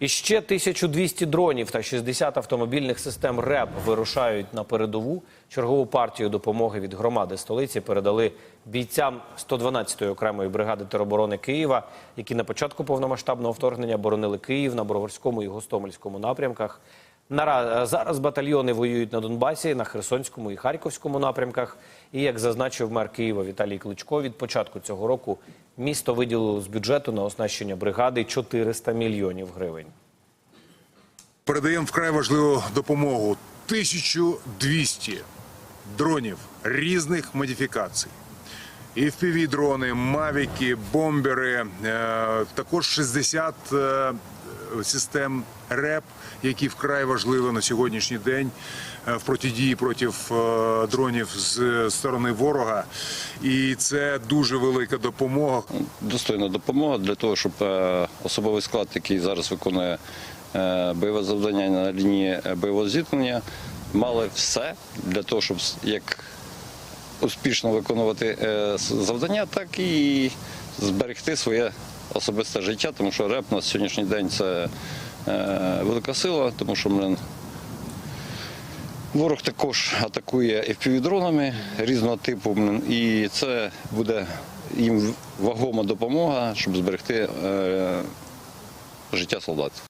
І ще 1200 дронів та 60 автомобільних систем РЕП вирушають на передову. Чергову партію допомоги від громади столиці передали бійцям 112-ї окремої бригади тероборони Києва, які на початку повномасштабного вторгнення боронили Київ на Броварському і Гостомельському напрямках. Зараз батальйони воюють на Донбасі, на Херсонському і Харківському напрямках. І як зазначив мер Києва Віталій Кличко, від початку цього року місто виділило з бюджету на оснащення бригади 400 мільйонів гривень. Передаємо вкрай важливу допомогу. 1200 дронів різних модифікацій. І FPV-дрони, мавіки, бомбери, е, також 60 е, систем РЕП, які вкрай важливі на сьогоднішній день е, в протидії проти е, дронів з сторони ворога. І це дуже велика допомога. достойна допомога для того, щоб е, особовий склад, який зараз виконує бойове завдання на лінії бойового зіткнення, мали все для того, щоб як успішно виконувати завдання, так і зберегти своє особисте життя, тому що РЕП на сьогоднішній день це е, велика сила, тому що ми. Ворог також атакує FPV-дронами різного типу, і це буде їм вагома допомога, щоб зберегти е, життя солдат.